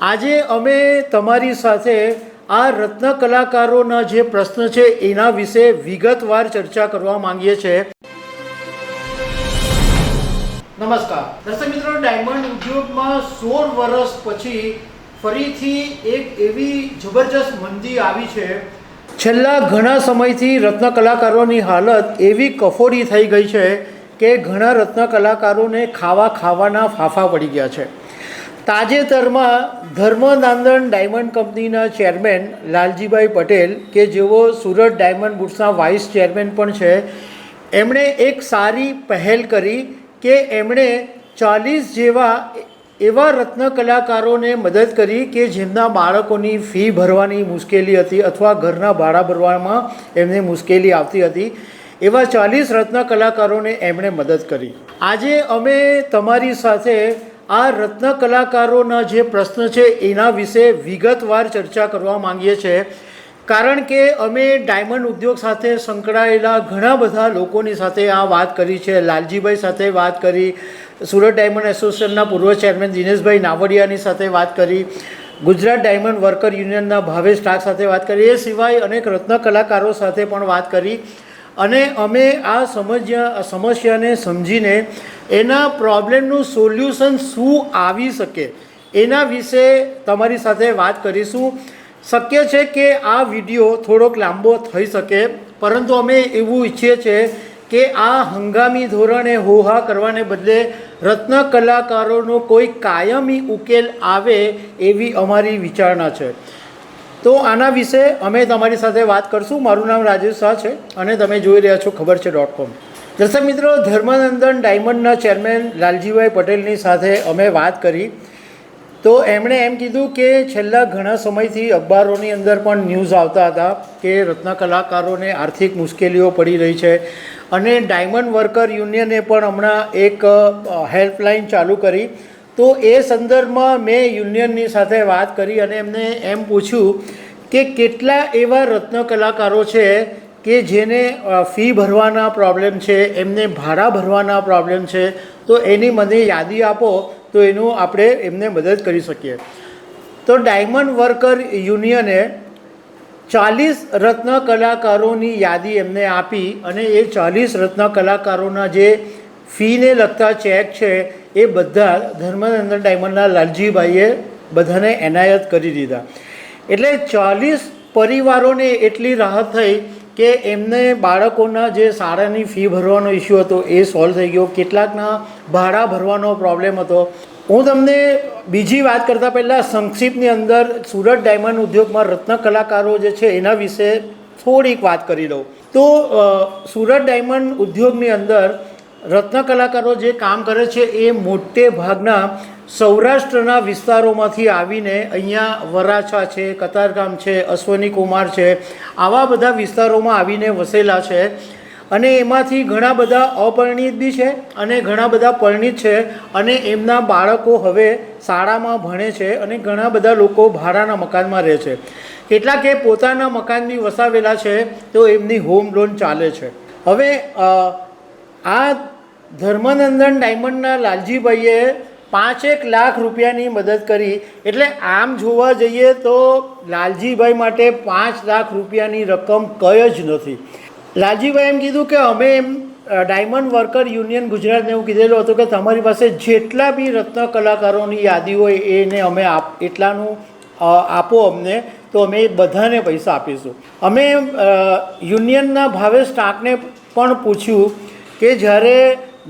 આજે અમે તમારી સાથે આ રત્ન કલાકારોના જે પ્રશ્ન છે એના વિશે વિગતવાર ચર્ચા કરવા માંગીએ છીએ નમસ્કાર. દર્શક મિત્રો, ડાયમંડ ઉદ્યોગમાં સોળ વર્ષ પછી ફરીથી એક એવી જબરજસ્ત મંદી આવી છે. છેલ્લા ઘણા સમયથી રત્ન કલાકારોની હાલત એવી કફોડી થઈ ગઈ છે કે ઘણા રત્ન કલાકારોને ખાવા ખાવાના ફાફા પડી ગયા છે. તાજેતરમાં ધર્મનાંદન ડાયમંડ કંપનીના ચેરમેન લાલજીભાઈ પટેલ કે જેઓ સુરત ડાયમંડ બુટ્સના વાઇસ ચેરમેન પણ છે, એમણે એક સારી પહેલ કરી કે એમણે ચાલીસ જેવા એવા રત્ન કલાકારોને મદદ કરી કે જેમના બાળકોની ફી ભરવાની મુશ્કેલી હતી અથવા ઘરના ભાડા ભરવામાં એમને મુશ્કેલી આવતી હતી, એવા ચાલીસ રત્ન કલાકારોને એમણે મદદ કરી. આજે અમે તમારી સાથે આ રત્ન કલાકારોના જે પ્રશ્ન છે, એના વિશે વિગતવાર ચર્ચા કરવા માંગીએ છીએ કારણ કે અમે ડાયમંડ ઉદ્યોગ સાથે સંકળાયેલા ઘણા બધા લોકોની સાથે આ વાત કરી છે. લાલજીભાઈ સાથે વાત કરી, સુરત ડાયમંડ એસોસિએશનના પૂર્વ ચેરમેન દિનેશભાઈ નાવડિયાની સાથે વાત કરી, ગુજરાત ડાયમંડ વર્કર યુનિયનના ભાવેશ ટાક સાથે વાત કરી. એ સિવાય અનેક રત્ન કલાકારો સાથે પણ વાત કરી. અને અમે આ સમજ્યા સમસ્યાને સમજીને એના પ્રોબ્લેમનું સોલ્યુશન શું આવી શકે એના વિશે તમારી સાથે વાત કરીશું. શક્ય છે કે આ વીડિયો થોડોક લાંબો થઈ શકે, પરંતુ અમે એવું ઈચ્છીએ છીએ કે આ હંગામી ધોરણે હોહા કરવાને બદલે રત્ન કલાકારોનો કોઈ કાયમી ઉકેલ આવે એવી અમારી વિચારણા છે. તો આના વિશે અમે તમારી સાથે વાત કરશું. મારું નામ રાજેશ શાહ છે અને તમે જોઈ રહ્યા છો ખબર છે ડોટ કોમ દર્શક મિત્રો, ધર્મનંદન ડાયમંડના ચેરમેન લાલજીભાઈ પટેલની સાથે અમે વાત કરી. તો એમણે એમ કીધું કે છેલ્લા ઘણા સમયથી અખબારોની અંદર પણ ન્યૂઝ આવતા હતા કે રત્ન કલાકારોને આર્થિક મુશ્કેલીઓ પડી રહી છે અને ડાયમંડ વર્કર યુનિયને પણ હમણાં એક હેલ્પલાઇન ચાલુ કરી. તો એ સંદર્ભમાં મેં યુનિયનની સાથે વાત કરી અને એમને એમ પૂછ્યું કે કેટલા એવા રત્ન કલાકારો છે કે જેને ફી ભરવાના પ્રોબ્લેમ છે, એમને ભાડા ભરવાના પ્રોબ્લેમ છે. તો એની મને યાદી આપો, તો એનું આપણે એમને મદદ કરી શકીએ. તો ડાયમંડ વર્કર યુનિયને ચાલીસ રત્ન કલાકારોની યાદી એમને આપી અને એ ચાલીસ રત્ન કલાકારોના જે ફીને લગતા ચેક છે એ બધા ધર્મનંદન ડાયમંડના લાલજીભાઈએ બધાને એનાયત કરી દીધા. એટલે ચાલીસ પરિવારોને એટલી રાહત થઈ કે એમને બાળકોના જે શાળાની ફી ભરવાનો ઇસ્યુ હતો એ સોલ્વ થઈ ગયો. કેટલાકના ભાડા ભરવાનો પ્રોબ્લેમ હતો. હું તમને બીજી વાત કરતાં પહેલાં સંક્ષિપ્તની અંદર સુરત ડાયમંડ ઉદ્યોગમાં રત્ન કલાકારો જે છે એના વિશે થોડીક વાત કરી દઉં તો સુરત ડાયમંડ ઉદ્યોગની અંદર રત્ન કલાકારો જે કામ કરે છે એ મોટે ભાગના સૌરાષ્ટ્રના વિસ્તારોમાંથી આવીને અહીંયા વરાછા છે, કતારગામ છે, અશ્વની કુમાર છે, આવા બધા વિસ્તારોમાં આવીને વસેલા છે. અને એમાંથી ઘણા બધા અપરિણિત બી છે અને ઘણા બધા પરિણિત છે અને એમના બાળકો હવે શાળામાં ભણે છે અને ઘણા બધા લોકો ભાડાના મકાનમાં રહે છે. કેટલાકે પોતાના મકાન બી વસાવેલા છે તો એમની હોમ લોન ચાલે છે. હવે આ ધર્મનંદન ડાયમંડના લાલજીભાઈએ પાંચેક લાખ રૂપિયાની મદદ કરી. એટલે આમ જોવા જઈએ તો લાલજીભાઈ માટે પાંચ લાખ રૂપિયાની રકમ કંઈ જ નથી. લાલજીભાઈ એમ કીધું કે અમે એમ ડાયમંડ વર્કર યુનિયન ગુજરાતને એવું કીધેલું હતું કે તમારી પાસે જેટલા બી રત્ન કલાકારોની યાદી હોય એને અમે આપ, એટલાનું આપો અમને, તો અમે બધાને પૈસા આપીશું. અમે યુનિયનના ભાવેશ ટાંકને પણ પૂછ્યું કે જ્યારે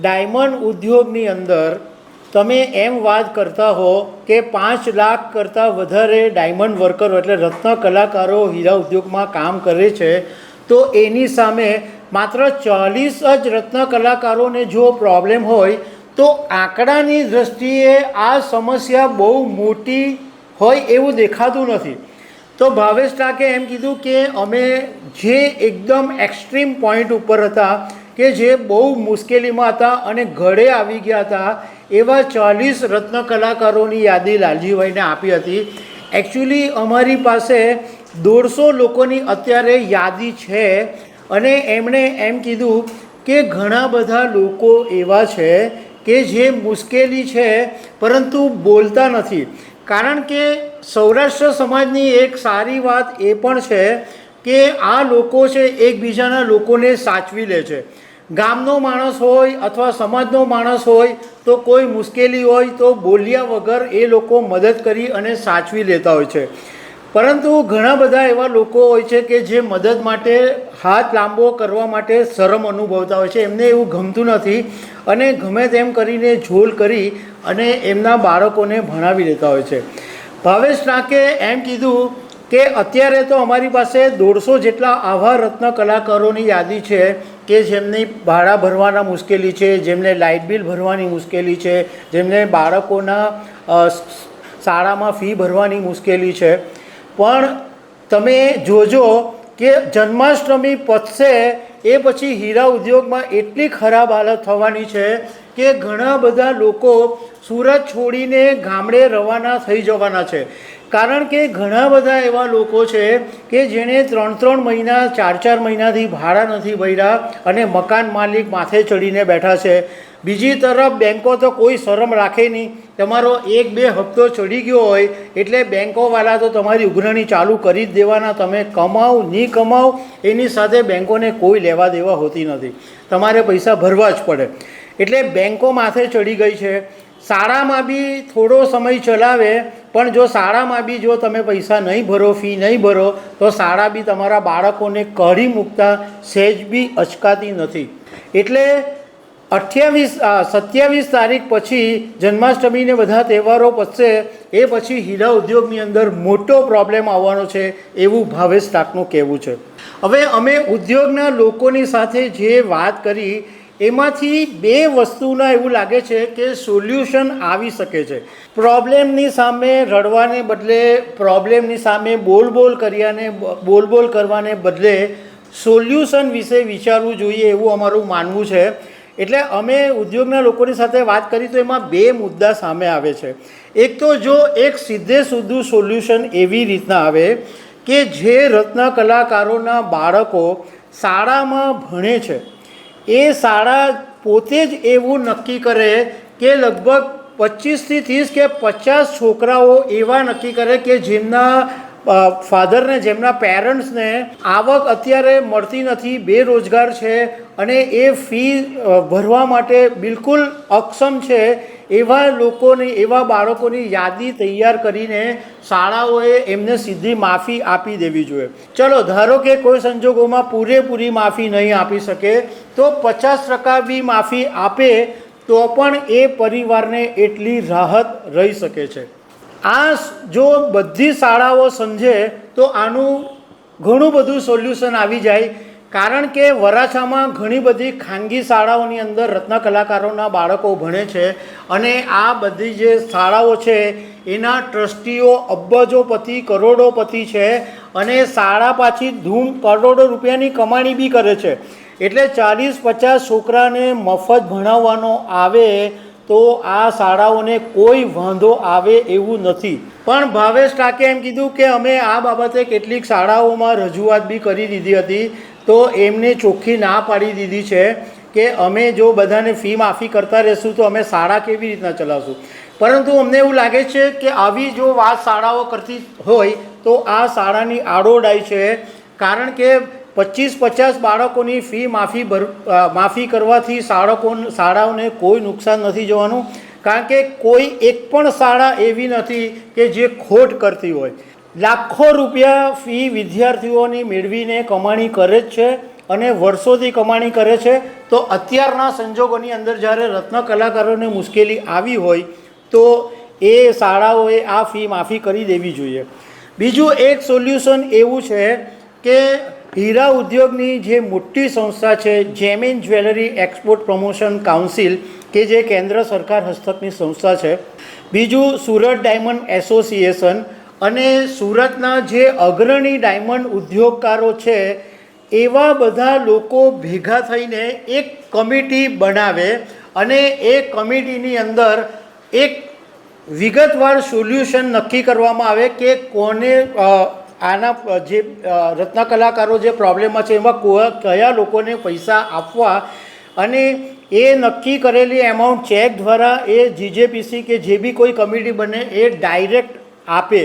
ડાયમંડ ઉદ્યોગની અંદર તમે એમ વાત કરતા હો કે પાંચ લાખ કરતાં વધારે ડાયમંડ વર્કરો એટલે રત્ન કલાકારો હીરા ઉદ્યોગમાં કામ કરે છે, તો એની સામે માત્ર ચાલીસ જ રત્ન કલાકારોને જો પ્રોબ્લેમ હોય, તો આંકડાની દૃષ્ટિએ આ સમસ્યા બહુ મોટી હોય એવું દેખાતું નથી. તો ભાવેશ ટાકે એમ કીધું કે અમે જે એકદમ એક્સ્ટ્રીમ પોઈન્ટ ઉપર હતા કે જે બહુ મુશ્કેલીમાં હતા અને ઘડે આવી ગયા હતા, એવા ચાલીસ રત્ન કલાકારોની યાદી લાલજીભાઈને આપી હતી. એકચ્યુઅલી અમારી પાસે દોઢસો લોકોની અત્યારે યાદી છે અને એમણે એમ કીધું કે ઘણા બધા લોકો એવા છે કે જે મુશ્કેલી છે, પરંતુ બોલતા નથી. કારણ કે સૌરાષ્ટ્ર સમાજની એક સારી વાત એ પણ છે કે આ લોકો છે, એકબીજાના લોકોને સાચવી લે છે. ગામનો માણસ હોય અથવા સમાજનો માણસ હોય, તો કોઈ મુશ્કેલી હોય તો બોલ્યા વગર એ લોકો મદદ કરી અને સાચવી લેતા હોય છે. પરંતુ ઘણા બધા એવા લોકો હોય છે કે જે મદદ માટે હાથ લાંબો કરવા માટે શરમ અનુભવતા હોય છે. એમને એવું ગમતું નથી અને ગમે તેમ કરીને ઝોલ કરી અને એમના બાળકોને ભણાવી લેતા હોય છે. ભાવેશ નાકે એમ કીધું કે અત્યારે તો અમારી પાસે દોઢસો જેટલા આવા રત્ન કલાકારોની યાદી છે. કે જેમની ભાડા ભરવાના મુશ્કેલી છે, જેમને લાઇટ બિલ ભરવાની મુશ્કેલી છે, જેમને બાળકોના શાળામાં ફી ભરવાની મુશ્કેલી છે. પણ તમે જોજો કે જન્માષ્ટમી પતશે એ પછી હીરા ઉદ્યોગમાં એટલી ખરાબ હાલત થવાની છે કે ઘણા બધા લોકો સુરત છોડીને ગામડે રવાના થઈ જવાના છે. કારણ કે ઘણા બધા એવા લોકો છે કે જેણે ત્રણ ત્રણ મહિના, ચાર ચાર મહિનાથી ભાડા નથી ભર્યા અને મકાન માલિક માથે ચડીને બેઠા છે. બીજી તરફ બેન્કો તો કોઈ શરમ રાખે નહીં. તમારો એક બે હપ્તો ચડી ગયો હોય એટલે બેન્કોવાળા તો તમારી ઉઘરાણી ચાલુ કરી જ દેવાના. તમે કમાઓ નહીં કમાઓ એની સાથે બેન્કોને કોઈ લેવા દેવા હોતી નથી. તમારે પૈસા ભરવા જ પડે. એટલે બેન્કો માથે ચડી ગઈ છે. શાળામાં બી થોડો સમય ચલાવે, પણ જો શાળામાં બી જો તમે પૈસા નહીં ભરો, ફી નહીં ભરો, તો શાળા બી તમારા બાળકોને કાઢી મૂકતા સહેજ બી અચકાતી નથી. એટલે અઠ્યાવીસ સત્યાવીસ તારીખ પછી જન્માષ્ટમીને બધા તહેવારો પતશે, એ પછી હીરા ઉદ્યોગની અંદર મોટો પ્રોબ્લેમ આવવાનો છે એવું ભાવેશ ટાકનું કહેવું છે. હવે અમે ઉદ્યોગના લોકોની સાથે જે વાત કરી એમાંથી બે વસ્તુના એવું લાગે છે કે સોલ્યુશન આવી શકે છે. પ્રોબ્લેમની સામે રડવાને બદલે, પ્રોબ્લેમની સામે બોલ બોલ કર્યાને બોલ બોલ કરવાને બદલે સોલ્યુશન વિશે વિચારવું જોઈએ એવું અમારું માનવું છે. એટલે અમે ઉદ્યોગના લોકોની સાથે વાત કરી તો એમાં બે મુદ્દા સામે આવે છે. એક તો જો એક સીધે સીધું સોલ્યુશન એવી રીતના આવે કે જે રત્ન કલાકારોના બાળકો શાળામાં ભણે છે એ શાળા પોતે જ એવું નક્કી કરે કે લગભગ પચીસથી ત્રીસ કે પચાસ છોકરાઓ એવા નક્કી કરે કે જેમના ફાધરને, જેમના પેરેન્ટ્સને આવક અત્યારે મળતી નથી, બેરોજગાર છે અને એ ફી ભરવા માટે બિલકુલ અક્ષમ છે એવા લોકોની, એવા બાળકોની યાદી તૈયાર કરીને શાળાઓએ એમને સીધી માફી આપી દેવી જોઈએ. ચલો, ધારો કે કોઈ સંજોગોમાં પૂરેપૂરી માફી નહીં આપી શકે, તો પચાસ ટકા બી માફી આપે, તો પણ એ પરિવારને એટલી રાહત રહી શકે છે. આ જો બધી શાળાઓ સમજે, તો આનું ઘણું બધું સોલ્યુશન આવી જાય. કારણ કે વરાછામાં ઘણી બધી ખાનગી શાળાઓની અંદર રત્ન કલાકારોના બાળકો ભણે છે અને આ બધી જે શાળાઓ છે, એના ટ્રસ્ટીઓ અબજોપતિ, કરોડોપતિ છે અને શાળા પાછી ધૂમ કરોડો રૂપિયાની કમાણી બી કરે છે. એટલે ચાલીસ પચાસ છોકરાને મફત ભણાવવાનો આવે તો આ શાળાઓને કોઈ વાંધો આવે એવું નથી. પણ ભાવેશ ટાકે એમ કીધું કે અમે આ બાબતે કેટલીક શાળાઓમાં રજૂઆત બી કરી દીધી હતી. તો એમને ચોખ્ખી ના પાડી દીધી છે કે અમે જો બધાને ફી માફી કરતા રહેશું તો અમે શાળા કેવી રીતના ચલાવશું. પરંતુ અમને એવું લાગે છે કે આવી જો વાત શાળાઓ કરતી હોય તો આ શાળાની આડોડાઈ છે. કારણ કે પચીસ પચાસ બાળકોની ફી માફી ભર માફી કરવાથી શાળકો, શાળાઓને કોઈ નુકસાન નથી જવાનું. કારણ કે કોઈ એક પણ શાળા એવી નથી કે જે ખોટ કરતી હોય. લાખો રૂપિયા ફી વિદ્યાર્થીઓની મેળવીને કમાણી કરે જ છે અને વર્ષોથી કમાણી કરે છે. તો અત્યારના સંજોગોની અંદર જ્યારે રત્ન કલાકારોને મુશ્કેલી આવી હોય, તો એ શાળાઓએ આ ફી માફી કરી દેવી જોઈએ. બીજું એક સોલ્યુશન એવું છે કે હીરા ઉદ્યોગની જે મોટી સંસ્થા છે, gem and jewellery export promotion council, કે જે કેન્દ્ર સરકાર હસ્તકની સંસ્થા છે. બીજું સુરત ડાયમંડ એસોસિએશન અને સુરતના જે અગ્રણી ડાયમંડ ઉદ્યોગકારો છે, એવા બધા લોકો ભેગા થઈને એક કમિટી બનાવે અને એ કમિટીની અંદર એક વિગતવાર સોલ્યુશન નક્કી કરવામાં આવે કે કોને આના, જે રત્નકલાકારો જે પ્રોબ્લેમમાં છે, એમાં કયા લોકોને પૈસા આપવા અને એ નક્કી કરેલી એમાઉન્ટ ચેક દ્વારા એ જીજેપીસી કે જે બી કોઈ કમિટી બને એ ડાયરેક્ટ આપે.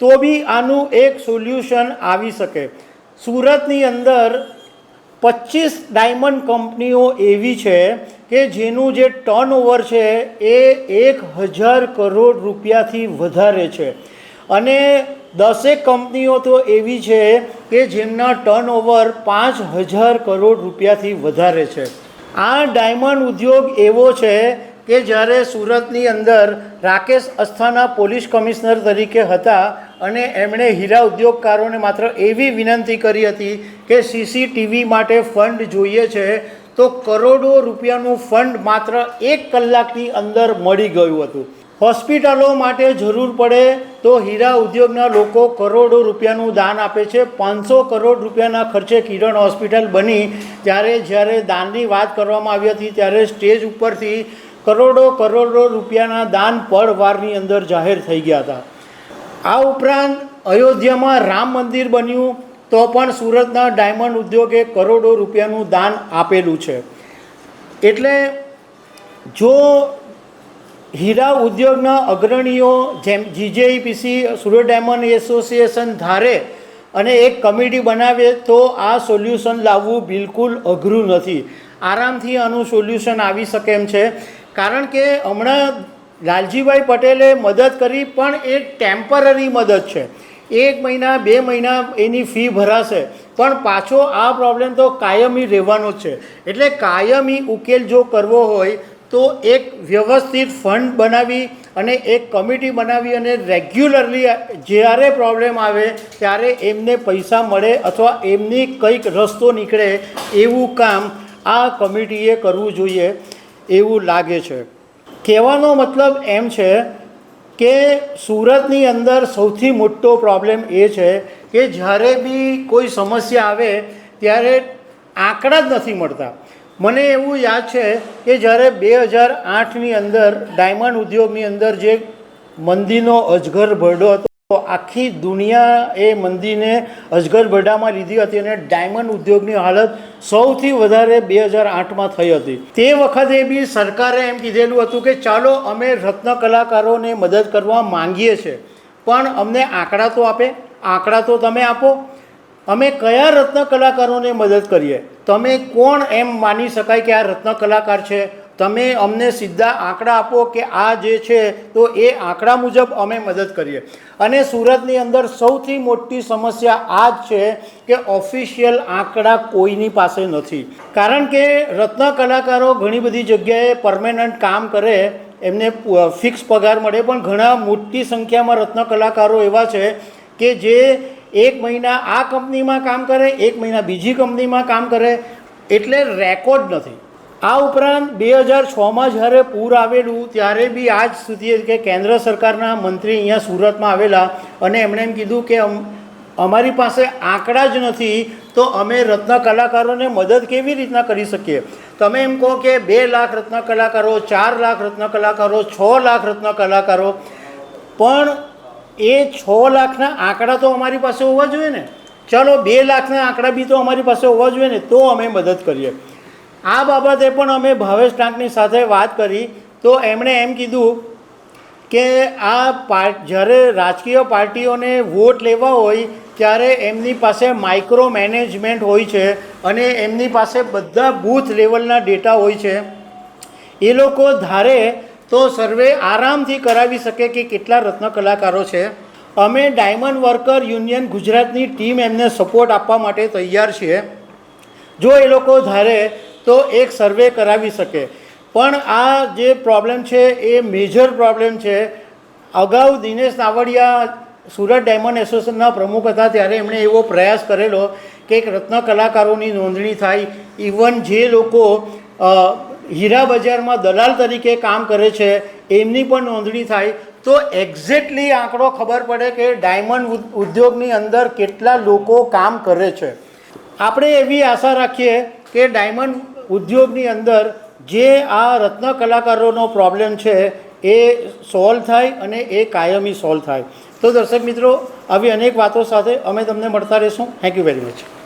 તો બી આનું એક સોલ્યુશન આવી શકે. સુરતની અંદર પચીસ ડાયમંડ કંપનીઓ એવી છે કે જેનું જે ટર્નઓવર છે એ એક હજાર કરોડ રૂપિયાથી વધારે છે. અને દસેક કંપનીઓ તો એવી છે કે જેમના ટર્નઓવર પાંચ હજાર કરોડ રૂપિયાથી વધારે છે. આ ડાયમંડ ઉદ્યોગ એવો છે કે જ્યારે સુરતની અંદર રાકેશ અસ્થાના પોલીસ કમિશનર તરીકે હતા અને એમણે હીરા ઉદ્યોગકારોને માત્ર એવી વિનંતી કરી હતી કે સીસીટીવી માટે ફંડ જોઈએ છે, તો કરોડો રૂપિયાનું ફંડ માત્ર એક કલાકની અંદર મળી ગયું હતું. હોસ્પિટલો માટે જરૂર પડે તો હીરા ઉદ્યોગના લોકો કરોડો રૂપિયાનું દાન આપે છે. પાંચસો કરોડ રૂપિયાના ખર્ચે કિરણ હોસ્પિટલ બની. ત્યારે જ્યારે દાનની વાત કરવામાં આવી હતી, ત્યારે સ્ટેજ ઉપરથી કરોડો કરોડો રૂપિયાના દાન પળવારની અંદર જાહેર થઈ ગયા હતા. આ ઉપરાંત અયોધ્યામાં રામ મંદિર બન્યું તો પણ સુરતના ડાયમંડ ઉદ્યોગે કરોડો રૂપિયાનું દાન આપેલું છે. એટલે જો હીરા ઉદ્યોગના અગ્રણીઓ જેમ જીજેઈપીસી સુરત ડાયમંડ એસોસિએશન ધારે અને એક કમિટી બનાવે તો આ સોલ્યુશન લાવવું બિલકુલ અઘરું નથી. આરામથી આનું સોલ્યુશન આવી શકે એમ છે. કારણ કે હમણાં લાલજીભાઈ પટેલે મદદ કરી, પણ એ ટેમ્પરરી મદદ છે. એક મહિના, બે મહિના એની ફી ભરાશે. પણ પાછો આ પ્રોબ્લેમ તો કાયમી રહેવાનો છે. એટલે કાયમી ઉકેલ જો કરવો હોય, તો એક વ્યવસ્થિત ફંડ બનાવી અને એક કમિટી બનાવી અને રેગ્યુલરલી જ્યારે પ્રોબ્લેમ આવે, ત્યારે એમને પૈસા મળે અથવા એમની કંઈક રસ્તો નીકળે એવું કામ આ કમિટીએ કરવું જોઈએ એવું લાગે છે. કહેવાનો મતલબ એમ છે કે સુરતની અંદર સૌથી મોટો પ્રોબ્લેમ એ છે કે જ્યારે બી કોઈ સમસ્યા આવે ત્યારે આંકડા જ નથી મળતા. મને એવું યાદ છે કે જ્યારે બે હજાર આઠની અંદર ડાયમંડ ઉદ્યોગની અંદર જે મંદીનો અજગર ભરડો હતો આખી દુનિયા એ મંદીને અજગર ભરડામાં લીધી હતી અને ડાયમંડ ઉદ્યોગની હાલત સૌથી વધારે બે હજાર આઠમાં થઈ હતી. તે વખતે બી સરકારે એમ કીધેલું હતું કે ચાલો અમે રત્ન કલાકારોને મદદ કરવા માંગીએ છીએ. પણ અમને આંકડા તો આપે, આંકડા તો તમે આપો. અમે કયા રત્ન કલાકારોને મદદ કરીએ? તમે કોણ એમ માની શકાય કે આ રત્ન કલાકાર છે? તમે અમને સીધા આંકડા આપો કે આ જે છે, તો એ આંકડા મુજબ અમે મદદ કરીએ. અને સુરતની અંદર સૌથી મોટી સમસ્યા આ જ છે કે ઓફિશિયલ આંકડા કોઈની પાસે નથી. કારણ કે રત્ન કલાકારો ઘણી બધી જગ્યાએ પરમેનન્ટ કામ કરે, એમને ફિક્સ પગાર મળે, પણ ઘણા મોટી સંખ્યામાં રત્ન કલાકારો એવા છે કે જે એક મહિના આ કંપનીમાં કામ કરે, એક મહિના બીજી કંપનીમાં કામ કરે, એટલે રેકોર્ડ નથી. આ ઉપરાંત બે હજાર છમાં જ્યારે પૂર આવેલું, ત્યારે બી આજ સુધી કે કેન્દ્ર સરકારના મંત્રી અહીંયા સુરતમાં આવેલા અને એમણે એમ કીધું કે અમ- અમારી પાસે આંકડા જ નથી, તો અમે રત્ન કલાકારોને મદદ કેવી રીતના કરી શકીએ? તમે એમ કહો કે બે લાખ રત્ન કલાકારો, ચાર લાખ રત્ન કલાકારો, છ લાખ રત્ન કલાકારો, પણ એ છ લાખના આંકડા તો અમારી પાસે હોવા જોઈએ ને? ચલો, બે લાખના આંકડા બી તો અમારી પાસે હોવા જોઈએ ને, તો અમે મદદ કરીએ. આ બાબતે પણ અમે ભાવેશ ટાંકની સાથે વાત કરી. તો એમણે એમ કીધું કે આ પાર્ટ, જ્યારે રાજકીય પાર્ટીઓને વોટ લેવા હોય, ત્યારે એમની પાસે માઇક્રો મેનેજમેન્ટ હોય છે અને એમની પાસે બધા બૂથ લેવલના ડેટા હોય છે. એ લોકો ધારે તો સર્વે આરામથી કરાવી શકે કે કેટલા રત્ન કલાકારો છે. અમે ડાયમંડ વર્કર યુનિયન ગુજરાતની ટીમ એમને સપોર્ટ આપવા માટે તૈયાર છીએ. જો એ લોકો ધારે તો એક સર્વે કરાવી શકે. પણ આ જે પ્રોબ્લેમ છે એ મેજર પ્રોબ્લેમ છે. અગાઉ દિનેશ નાવડિયા સુરત ડાયમંડ એસોસિએશનના પ્રમુખ હતા, ત્યારે એમણે એવો પ્રયાસ કરેલો કે એક રત્ન કલાકારોની નોંધણી થાય. ઇવન જે લોકો હીરા બજારમાં દલાલ તરીકે કામ કરે છે, એમની પણ નોંધણી થાય. તો એક્ઝેક્ટલી આંકડો ખબર પડે કે ડાયમંડ ઉદ- ઉદ્યોગની અંદર કેટલા લોકો કામ કરે છે. આપણે એવી આશા રાખીએ કે ડાયમંડ ઉદ્યોગની અંદર જે આ રત્ન કલાકારોનો પ્રોબ્લેમ છે, એ સોલ્વ થાય અને એ કાયમી સોલ્વ થાય. તો દર્શક મિત્રો, આવી અનેક વાતો સાથે અમે તમને મળતા રહીશું. Thank you very much